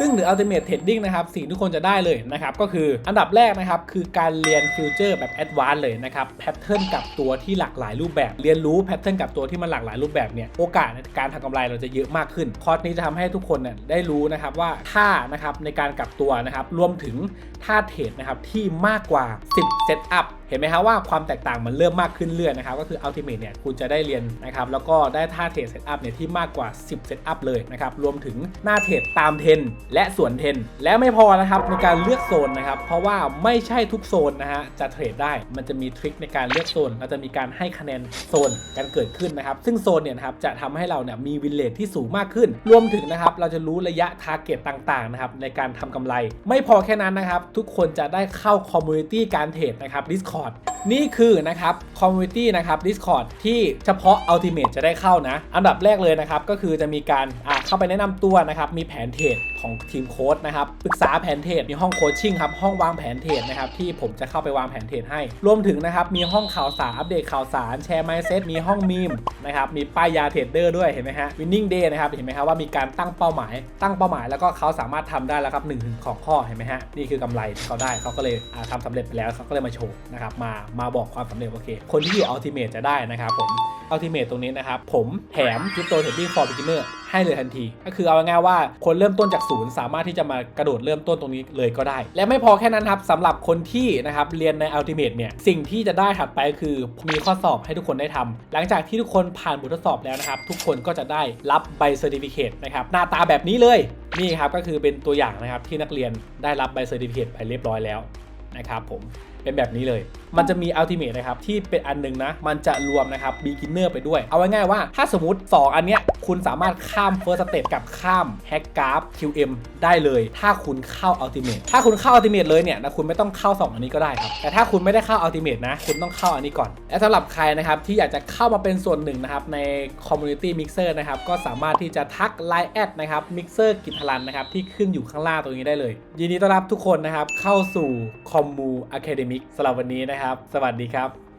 ซึ่งหรือ Ultimate Trading นะครับสิ่งที่ทุกคนจะได้เลยนะครับก็คืออันดับแรกนะครับคือการเรียนฟิวเจอร์แบบ Advanced เลยนะครับแพทเทิร์นกับตัวที่หลากหลายรูปแบบ เรียนรู้แพทเทิร์นกับตัวที่มันหลากหลายรูปแบบเนี่ยโอกาสในการทำกำไรเราจะเยอะมากขึ้น คอร์สนี้จะทำให้ทุกคนเนี่ยได้รู้นะครับว่าท่านะครับในการกลับตัวนะครับรวมถึงท่าเทรดนะครับที่มากกว่า 10เซตอัพ เห็นไหมครับว่าความแตกต่างมันเริ่มมากขึ้นเรื่อยนะครับก็คือ Ultimate เนี่ยคุณจะได้เรียนนะครับแล้วก็ได้ท่าเทรดเซตอัพเนี่ยที่มากกว่า 10เซตอัพเลยนะครับรวมถึงหน้าเทรดตามเทรนและส่วนเทรนและไม่พอนะครับในการเลือกโซนนะครับเพราะว่าไม่ใช่ทุกโซนนะฮะจะเทรดได้มันจะมีทริคในการเลือกโซนเราจะมีการให้คะแนนโซนกันเกิดขึ้นนะครับซึ่งโซนเนี่ยครับจะทำให้เราเนี่ยมีวินเลทที่สูงมากขึ้น รวมถึงนะครับเราจะรู้ระยะทาร์เก็ตต่างๆนะครับในการทำกำไร ไม่พอแค่นั้นนะครับทุกคนจะได้เข้าคอมมูนิตี้การเทรดนะครับ Discord อด นี่คือนะครับคอมมูนิตี้นะครับ Discord ที่เฉพาะ Ultimate จะได้เข้านะ อันดับแรกเลยนะครับ ก็คือจะมีการอ่าเข้าไปแนะนำตัวนะครับ มีแผนเทรดของทีมโค้ดนะครับ ปรึกษาแผนเทรดมีห้องโคชชิ่งครับห้องวางแผนเทรดนะครับที่ผมจะเข้าไปวางแผนเทรดให้ รวมถึงนะครับมีห้องข่าวสารอัปเดตข่าวสารแชร์ไมซ์เซ็ตมีห้องมีมนะครับมีป้ายยาเทรดเดอร์ด้วยเห็นไหมฮะ winning day นะครับเห็นไหมครับว่ามีการตั้งเป้าหมาย ตั้งเป้าหมายแล้วก็เขาสามารถทำได้แล้วครับหนึ่งถึงของข้อเห็นไหมฮะนี่คือกำไรเขาได้เขาก็เลยอ่าทำสำเร็จไปแล้วเขาก็เลยมาโชว์นะครับมามาบอกความสำเร็จโอเค คนที่อยู่ Ultimate จะได้นะครับผม Ultimate ตรงนี้นะครับ ผมแถม Crypto Trading for Beginner ให้เลยทันที ก็คือเอาง่ายๆว่าคนเริ่มต้นจากศูนย์สามารถที่จะมากระโดดเริ่มต้นตรงนี้เลยก็ได้ และไม่พอแค่นั้นครับสำหรับคนที่นะครับเรียนใน Ultimate เนี่ยสิ่งที่จะได้ถัดไปคือมีข้อสอบให้ทุกคนได้ทำหลังจากที่ทุกคนผ่านบททดสอบแล้วนะครับ ทุกคนก็จะได้รับใบเซอร์ติฟิเคตนะครับหน้าตาแบบนี้เลยนี่ครับก็คือเป็นตัวอย่างนะครับที่นักเรียนได้รับใบเซอร์ติฟิเคตไปเรียบร้อยแล้วนะครับผม เป็นแบบนี้เลย มันจะมี Ultimate นะครับที่เป็นอันหนึงนะ มันจะรวมนะครับ Beginner ไปด้วย เอาไว้ง่ายๆว่า ถ้าสมมติ 2 อันเนี้ยคุณสามารถข้าม First Step กับข้าม Hack Graph QM ได้เลย ถ้าคุณเข้า Ultimate ถ้าคุณเข้า Ultimate เลยเนี่ยนะคุณไม่ต้องเข้า 2 อันนี้ก็ได้ครับแต่ถ้าคุณไม่ได้เข้า Ultimate นะคุณต้องเข้าอันนี้ก่อน และสำหรับใครนะครับที่อยากจะเข้ามาเป็นส่วนหนึ่งนะครับใน Community Mixer นะครับก็สามารถที่จะทัก Line แอดนะครับ Mixer กิทลันนะครับที่ขึ้นอยู่ข้างล่างตรงนี้ได้เลย ยินดีต้อนรับทุกคนนะครับเข้าสู่มิกสำหรับวันนี้นะครับ สวัสดีครับ